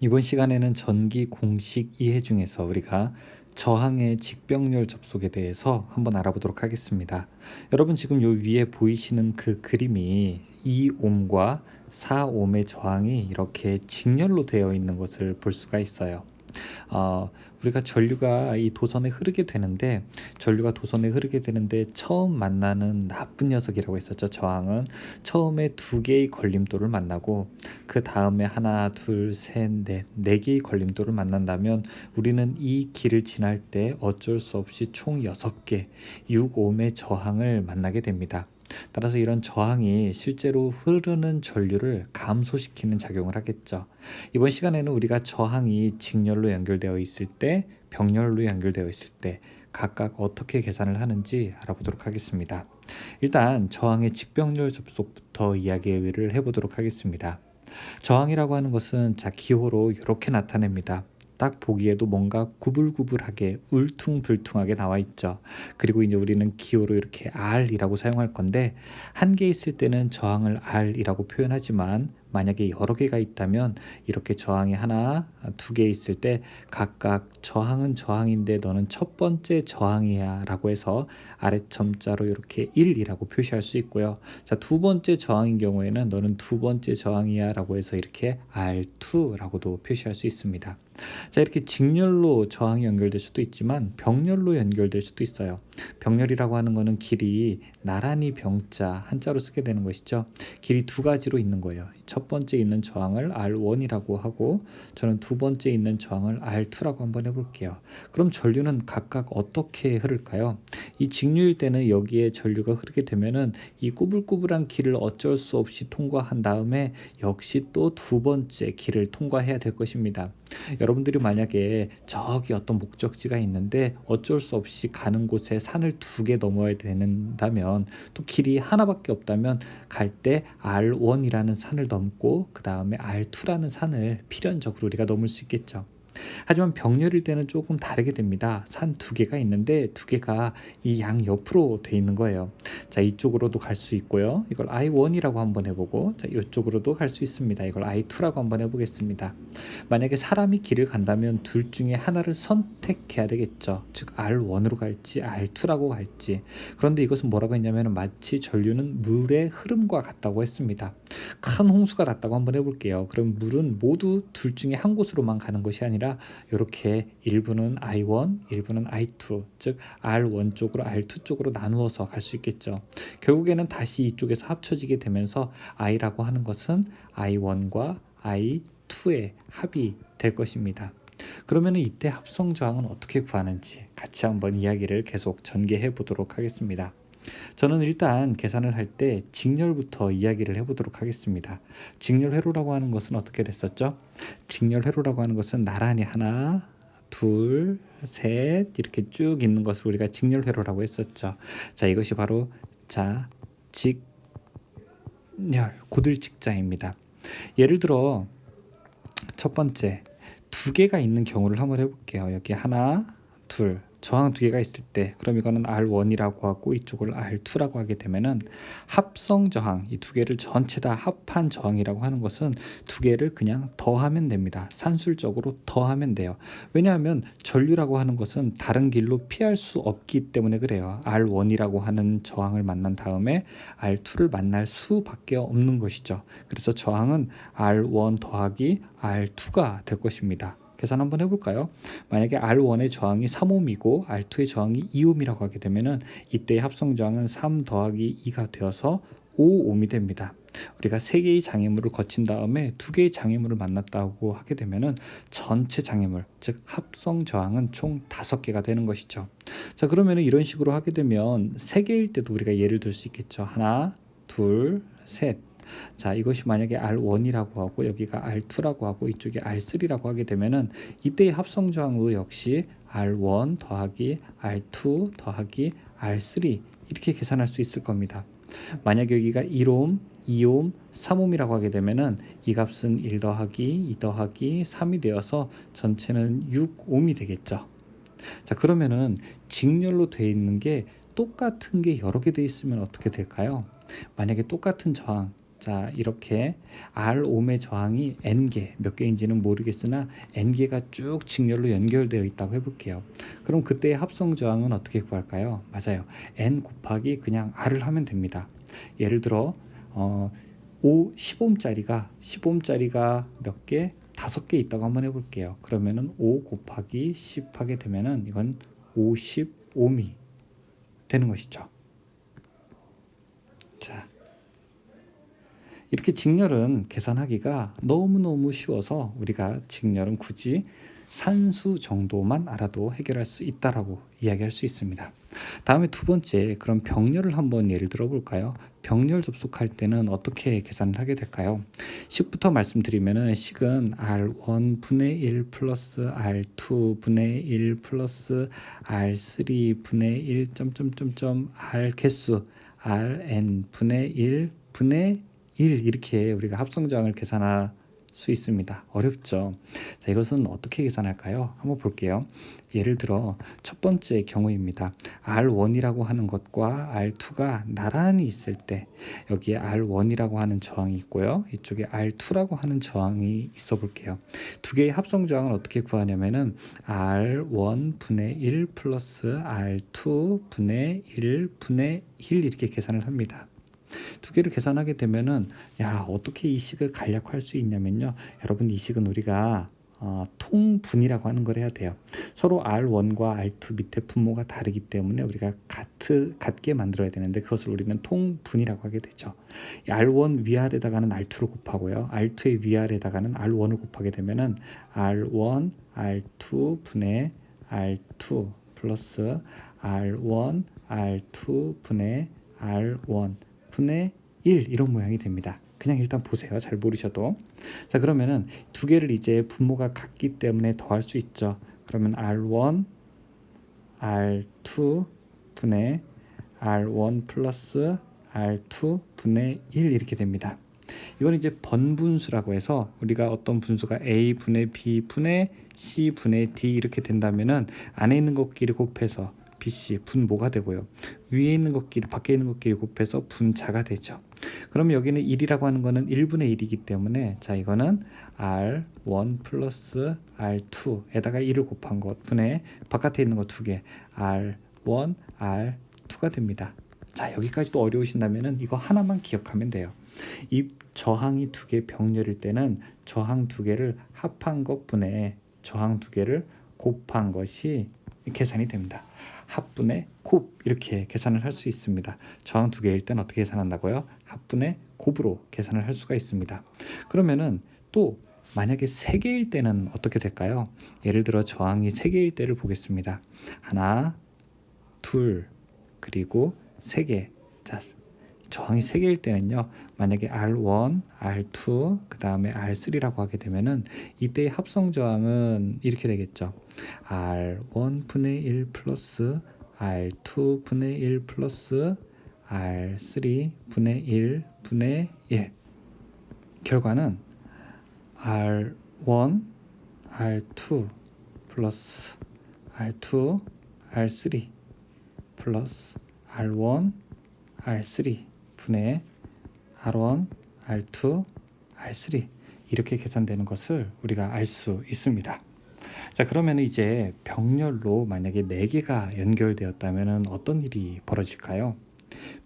이번 시간에는 전기 공식 이해 중에서 우리가 저항의 직병렬 접속에 대해서 한번 알아보도록 하겠습니다. 여러분 지금 요 위에 보이시는 그 그림이 2옴과 4옴의 저항이 이렇게 직렬로 되어 있는 것을 볼 수가 있어요. 어, 우리가 전류가 이 도선에 흐르게 되는데 전류가 도선에 흐르게 되는데 처음 만나는 나쁜 녀석이라고 했었죠. 저항은 처음에 두 개의 걸림돌을 만나고 그 다음에 하나, 둘, 셋, 넷, 네 개의 걸림돌을 만난다면 우리는 이 길을 지날 때 어쩔 수 없이 총 여섯 개 6옴의 저항을 만나게 됩니다. 따라서 이런 저항이 실제로 흐르는 전류를 감소시키는 작용을 하겠죠. 이번 시간에는 우리가 저항이 직렬로 연결되어 있을 때, 병렬로 연결되어 있을 때 각각 어떻게 계산을 하는지 알아보도록 하겠습니다. 일단 저항의 직병렬 접속부터 이야기를 해보도록 하겠습니다. 저항이라고 하는 것은 자 기호로 이렇게 나타냅니다. 딱 보기에도 뭔가 구불구불하게 울퉁불퉁하게 나와 있죠. 그리고 이제 우리는 기호로 이렇게 R이라고 사용할 건데 한 개 있을 때는 저항을 R이라고 표현하지만 만약에 여러 개가 있다면 이렇게 저항이 하나, 두 개 있을 때 각각 저항은 저항인데 너는 첫 번째 저항이야 라고 해서 아래첨자로 이렇게 1이라고 표시할 수 있고요. 자, 두 번째 저항인 경우에는 너는 두 번째 저항이야 라고 해서 이렇게 R2라고도 표시할 수 있습니다. 자, 이렇게 직렬로 저항이 연결될 수도 있지만 병렬로 연결될 수도 있어요. 병렬이라고 하는 거는 길이 나란히 병자 한자로 쓰게 되는 것이죠. 길이 두 가지로 있는 거예요. 첫 번째 있는 저항을 R1이라고 하고 저는 두 번째 있는 저항을 R2라고 한번 해볼게요. 그럼 전류는 각각 어떻게 흐를까요? 이 직류일 때는 여기에 전류가 흐르게 되면은 이 꾸불꾸불한 길을 어쩔 수 없이 통과한 다음에 역시 또 두 번째 길을 통과해야 될 것입니다. 여러분들이 만약에 저기 어떤 목적지가 있는데 어쩔 수 없이 가는 곳에 산을 두 개 넘어야 된다면 또 길이 하나밖에 없다면 갈 때 R1이라는 산을 넘고 그 다음에 R2라는 산을 필연적으로 우리가 넘을 수 있겠죠. 하지만 병렬일 때는 조금 다르게 됩니다. 산 두 개가 있는데 두 개가 이 양 옆으로 돼 있는 거예요. 자, 이쪽으로도 갈 수 있고요. 이걸 I1이라고 한번 해보고, 자, 이쪽으로도 갈 수 있습니다. 이걸 I2라고 한번 해보겠습니다. 만약에 사람이 길을 간다면 둘 중에 하나를 선택해야 되겠죠. 즉, R1으로 갈지, R2라고 갈지. 그런데 이것은 뭐라고 했냐면 마치 전류는 물의 흐름과 같다고 했습니다. 큰 홍수가 났다고 한번 해볼게요. 그럼 물은 모두 둘 중에 한 곳으로만 가는 것이 아니라 이렇게 일부는 I1, 일부는 I2, 즉 R1 쪽으로 R2 쪽으로 나누어서 갈 수 있겠죠. 결국에는 다시 이쪽에서 합쳐지게 되면서 I라고 하는 것은 I1과 I2의 합이 될 것입니다. 그러면 이때 합성 저항은 어떻게 구하는지 같이 한번 이야기를 계속 전개해 보도록 하겠습니다. 저는 일단 계산을 할 때 직렬부터 이야기를 해보도록 하겠습니다. 직렬 회로라고 하는 것은 어떻게 됐었죠? 직렬 회로라고 하는 것은 나란히 하나, 둘, 셋 이렇게 쭉 있는 것을 우리가 직렬 회로라고 했었죠. 자, 이것이 바로 자, 직렬 고들직자입니다. 예를 들어 첫 번째 두 개가 있는 경우를 한번 해볼게요. 여기 하나, 둘, 저항 두 개가 있을 때 그럼 이거는 R1이라고 하고 이쪽을 R2라고 하게 되면은 합성 저항 이 두 개를 전체 다 합한 저항이라고 하는 것은 두 개를 그냥 더하면 됩니다. 산술적으로 더하면 돼요. 왜냐하면 전류라고 하는 것은 다른 길로 피할 수 없기 때문에 그래요. R1이라고 하는 저항을 만난 다음에 R2를 만날 수밖에 없는 것이죠. 그래서 저항은 R1 더하기 R2가 될 것입니다. 계산 한번 해볼까요? 만약에 R1의 저항이 3옴이고 R2의 저항이 2옴이라고 하게 되면은 이때의 합성 저항은 3 더하기 2가 되어서 5옴이 됩니다. 우리가 세 개의 장애물을 거친 다음에 두 개의 장애물을 만났다고 하게 되면은 전체 장애물, 즉 합성 저항은 총 다섯 개가 되는 것이죠. 자, 그러면은 이런 식으로 하게 되면 세 개일 때도 우리가 예를 들 수 있겠죠. 하나, 둘, 셋. 자, 이것이 만약에 R1이라고 하고 여기가 R2라고 하고 이쪽이 R3라고 하게 되면은 이때의 합성 저항도 역시 R1 더하기 R2 더하기 R3 이렇게 계산할 수 있을 겁니다. 만약 여기가 1옴, 2옴, 3옴이라고 하게 되면은 이 값은 1 더하기 2 더하기 3이 되어서 전체는 6옴이 되겠죠. 자, 그러면은 직렬로 되어 있는 게 똑같은 게 여러 개 되어 있으면 어떻게 될까요? 만약에 똑같은 저항, 자 이렇게 R 옴의 저항이 N개 몇 개인지는 모르겠으나 N개가 쭉 직렬로 연결되어 있다고 해볼게요. 그럼 그때의 합성 저항은 어떻게 구할까요? 맞아요. N 곱하기 그냥 R을 하면 됩니다. 예를 들어 어, 5 10옴짜리가 10옴짜리가 몇 개? 다섯 개 있다고 한번 해볼게요. 그러면은 5 곱하기 10 하게 되면은 이건 50옴이 되는 것이죠. 자, 이렇게 직렬은 계산하기가 너무너무 쉬워서 우리가 직렬은 굳이 산수 정도만 알아도 해결할 수 있다라고 이야기할 수 있습니다. 다음에 두 번째 그럼 병렬을 한번 예를 들어 볼까요? 병렬 접속할 때는 어떻게 계산을 하게 될까요? 식부터 말씀드리면은 식은 R1 분의 1 플러스 R2 분의 1 플러스 R3 분의 1 점점점점 R 개수 Rn 분의 1 분의 1 이렇게 우리가 합성저항을 계산할 수 있습니다. 어렵죠. 자, 이것은 어떻게 계산할까요? 한번 볼게요. 예를 들어 첫 번째 경우입니다. R1이라고 하는 것과 R2가 나란히 있을 때 여기에 R1이라고 하는 저항이 있고요. 이쪽에 R2라고 하는 저항이 있어 볼게요. 두 개의 합성 저항을 어떻게 구하냐면은 R1 분의 1 플러스 R2 분의 1 분의 1 이렇게 계산을 합니다. 두 개를 계산하게 되면은 야 어떻게 이 식을 간략화할 수 있냐면요. 여러분 이 식은 우리가 어, 통분이라고 하는 걸 해야 돼요. 서로 R1과 R2 밑에 분모가 다르기 때문에 우리가 같을, 같게 만들어야 되는데 그것을 우리는 통분이라고 하게 되죠. R1 위아래다가는 R2를 곱하고요. R2의 위아래다가는 R1을 곱하게 되면은 R1 R2 분의 R2 플러스 R1 R2 분의 R1 분의 1 이런 모양이 됩니다. 그냥 일단 보세요. 잘 모르셔도. 자, 그러면은 두 개를 이제 분모가 같기 때문에 더할 수 있죠. 그러면 R1 R2 분의 R1 플러스 R2 분의 1 이렇게 됩니다. 이건 이제 번분수라고 해서 우리가 어떤 분수가 A 분의 B 분의 C 분의 D 이렇게 된다면은 안에 있는 것끼리 곱해서 BC 분모가 되고요. 위에 있는 것끼리 밖에 있는 것끼리 곱해서 분자가 되죠. 그럼 여기는 1이라고 하는 거는 1분의 1이기 때문에 자 이거는 R1 플러스 R2에다가 1을 곱한 것 분의 바깥에 있는 거 두 개 R1 R2가 됩니다. 자 여기까지도 어려우신다면은 이거 하나만 기억하면 돼요. 이 저항이 두 개 병렬일 때는 저항 두 개를 합한 것 분의 저항 두 개를 곱한 것이 계산이 됩니다. 합분의 곱 이렇게 계산을 할 수 있습니다. 저항 두 개일 때는 어떻게 계산한다고요? 합분의 곱으로 계산을 할 수가 있습니다. 그러면은 또 만약에 세 개일 때는 어떻게 될까요? 예를 들어 저항이 세 개일 때를 보겠습니다. 하나, 둘, 그리고 세 개. 자, 저항이 세 개일 때는요. 만약에 R1, R2, 그 다음에 R3라고 하게 되면은 이때의 합성 저항은 이렇게 되겠죠. R1 분의 1 플러스 R2 분의 1 플러스 R3 분의 1 분의 1 결과는 R1 R2 플러스 R2 R3 플러스 R1 R3 분의 R1 R2 R3 이렇게 계산되는 것을 우리가 알 수 있습니다. 자 그러면 이제 병렬로 만약에 4개가 연결되었다면 어떤 일이 벌어질까요?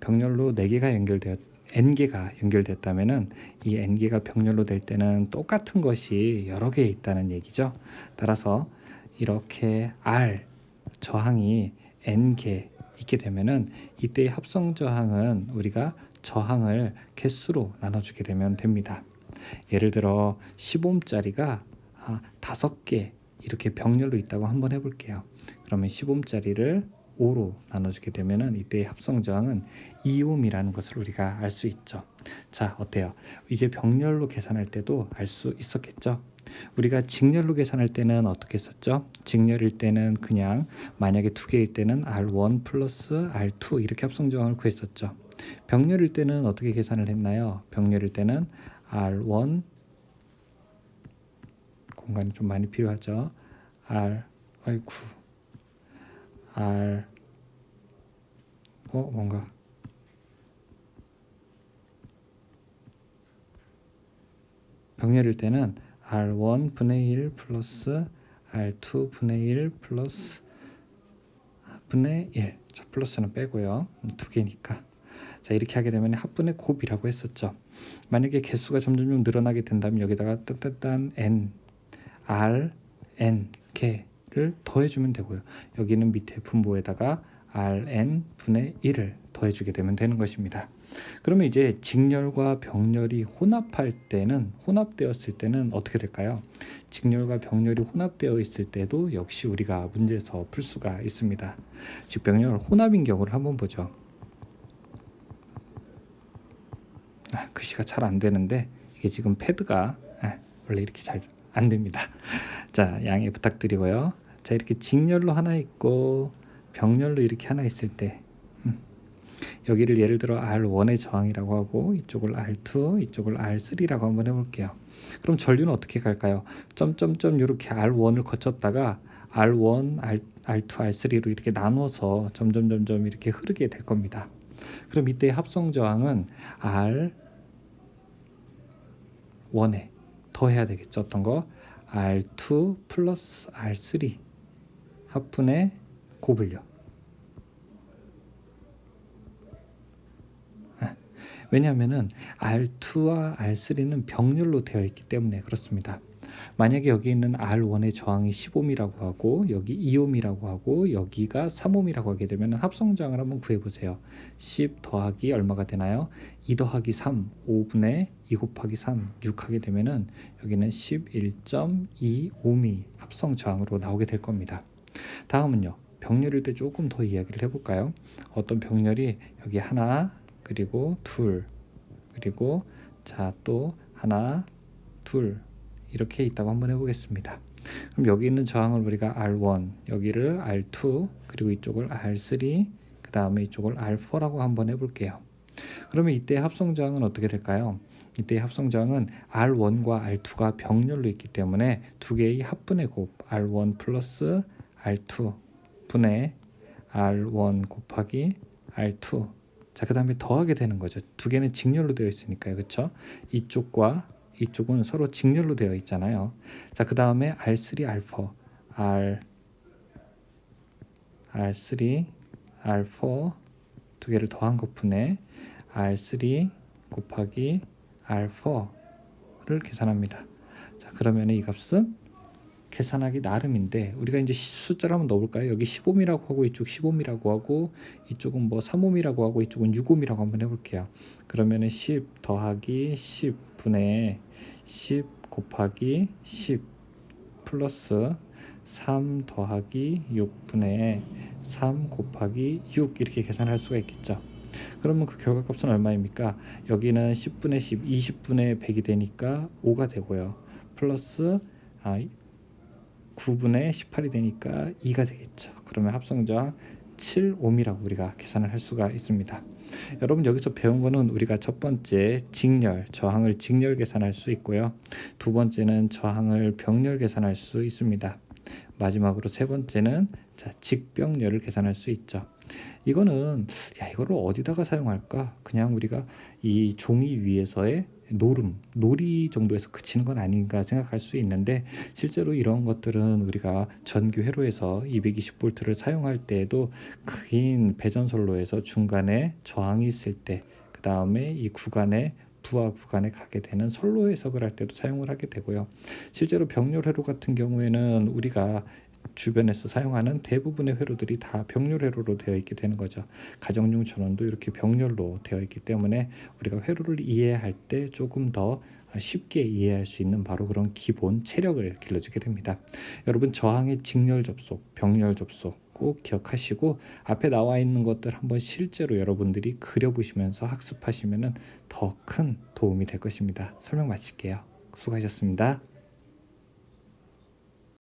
병렬로 4개가 연결되었 n개가 연결됐다면은 이 n개가 병렬로 될 때는 똑같은 것이 여러 개 있다는 얘기죠. 따라서 이렇게 r 저항이 n개 있게 되면은 이때의 합성 저항은 우리가 저항을 개수로 나눠주게 되면 됩니다. 예를 들어 10옴짜리가 아, 5개 이렇게 병렬로 있다고 한번 해볼게요. 그러면 10옴짜리를 5로 나눠주게 되면은 이때의 합성 저항은 2옴이라는 것을 우리가 알 수 있죠. 자, 어때요? 이제 병렬로 계산할 때도 알 수 있었겠죠? 우리가 직렬로 계산할 때는 어떻게 썼죠? 직렬일 때는 그냥 만약에 두 개일 때는 R1 플러스 R2 이렇게 합성 저항을 구했었죠. 병렬일 때는 어떻게 계산을 했나요? 병렬일 때는 R1 공간이 좀 많이 필요하죠. R 아이쿠 R 어 뭔가 병렬일 때는 R1 분의 1 플러스 R2 분의 1 플러스 분의 1. 자, 플러스는 빼고요. 음, 두 개니까. 자, 이렇게 하게 되면 합분의 곱이라고 했었죠. 만약에 개수가 점점 좀 늘어나게 된다면 여기다가 딴딴딴 n r n 개를 더해주면 되고요. 여기는 밑에 분모에다가 rn 분의 1을 더해주게 되면 되는 것입니다. 그러면 이제 직렬과 병렬이 혼합할 때는 혼합되었을 때는 어떻게 될까요? 직렬과 병렬이 혼합되어 있을 때도 역시 우리가 문제에서 풀 수가 있습니다. 직병렬 혼합인 경우를 한번 보죠. 아, 글씨가 잘 안 되는데 이게 지금 패드가 아, 원래 이렇게 잘 안 됩니다. 자, 양해 부탁드리고요. 자, 이렇게 직렬로 하나 있고 병렬로 이렇게 하나 있을 때 음, 여기를 예를 들어 R1의 저항이라고 하고 이쪽을 R2, 이쪽을 R3라고 한번 해볼게요. 그럼 전류는 어떻게 갈까요? 점점점 이렇게 R1을 거쳤다가 R1, R, R2, R3로 이렇게 나눠서 점점 점점 이렇게 흐르게 될 겁니다. 그럼 이때 합성 저항은 R1에 더해야 되겠죠. 어떤 거? R2 플러스 R3 합분의 곱을요. 왜냐하면은 R2와 R3는 병렬로 되어 있기 때문에 그렇습니다. 만약에 여기 있는 R1의 저항이 10옴이라고 하고 여기 2옴이라고 하고 여기가 3옴이라고 하게 되면 합성 저항을 한번 구해 보세요. 10 더하기 얼마가 되나요? 2 더하기 3 5분의 2 곱하기 3 6 하게 되면은 여기는 11.2옴이 합성 저항으로 나오게 될 겁니다. 다음은요. 병렬일 때 조금 더 이야기를 해볼까요? 어떤 병렬이 여기 하나 그리고 둘 그리고 자 또 하나 둘 이렇게 있다고 한번 해보겠습니다. 그럼 여기 있는 저항을 우리가 R1 여기를 R2 그리고 이쪽을 R3 그 다음에 이쪽을 R4라고 한번 해볼게요. 그러면 이때 합성 저항은 어떻게 될까요? 이때 합성 저항은 R1과 R2가 병렬로 있기 때문에 두 개의 합분의 곱 R1 플러스 R2 분의 R1 곱하기 R2 자, 그 다음에 더하게 되는 거죠. 두 개는 직렬로 되어 있으니까요. 그렇죠? 이쪽과 이쪽은 서로 직렬로 되어 있잖아요. 자, 그 다음에 R3, R4, R, R3, R4 두 개를 더한 것분에 R3 곱하기 R4를 계산합니다. 자, 그러면 이 값은 계산하기 나름인데 우리가 이제 숫자를 한번 넣어볼까요? 여기 15이라고 하고 이쪽 15이라고 하고 이쪽은 뭐 3옴이라고 하고 이쪽은 6옴이라고 한번 해볼게요. 그러면은 10 더하기 10분의 10 곱하기 10 플러스 3 더하기 6분의 3 곱하기 6 이렇게 계산할 수가 있겠죠. 그러면 그 결과값은 얼마입니까? 여기는 10분의 10, 20분의 100이 되니까 5가 되고요. 플러스 아, 9분의 18이 되니까 2가 되겠죠. 그러면 합성저항 7옴이라고 우리가 계산을 할 수가 있습니다. 여러분 여기서 배운 거는 우리가 첫 번째 직렬, 저항을 직렬 계산할 수 있고요. 두 번째는 저항을 병렬 계산할 수 있습니다. 마지막으로 세 번째는 자, 직병렬을 계산할 수 있죠. 이거는 야 이거를 어디다가 사용할까? 그냥 우리가 이 종이 위에서의 노름, 놀이 정도에서 그치는 건 아닌가 생각할 수 있는데 실제로 이런 것들은 우리가 전기 회로에서 220V를 사용할 때에도 긴 배전선로에서 중간에 저항이 있을 때 그 다음에 이 구간에 부하 구간에 가게 되는 선로 해석을 할 때도 사용을 하게 되고요. 실제로 병렬 회로 같은 경우에는 우리가 주변에서 사용하는 대부분의 회로들이 다 병렬 회로로 되어 있게 되는 거죠. 가정용 전원도 이렇게 병렬로 되어 있기 때문에 우리가 회로를 이해할 때 조금 더 쉽게 이해할 수 있는 바로 그런 기본 체력을 길러주게 됩니다. 여러분 저항의 직렬 접속, 병렬 접속 꼭 기억하시고 앞에 나와 있는 것들 한번 실제로 여러분들이 그려보시면서 학습하시면 더 큰 도움이 될 것입니다. 설명 마칠게요. 수고하셨습니다.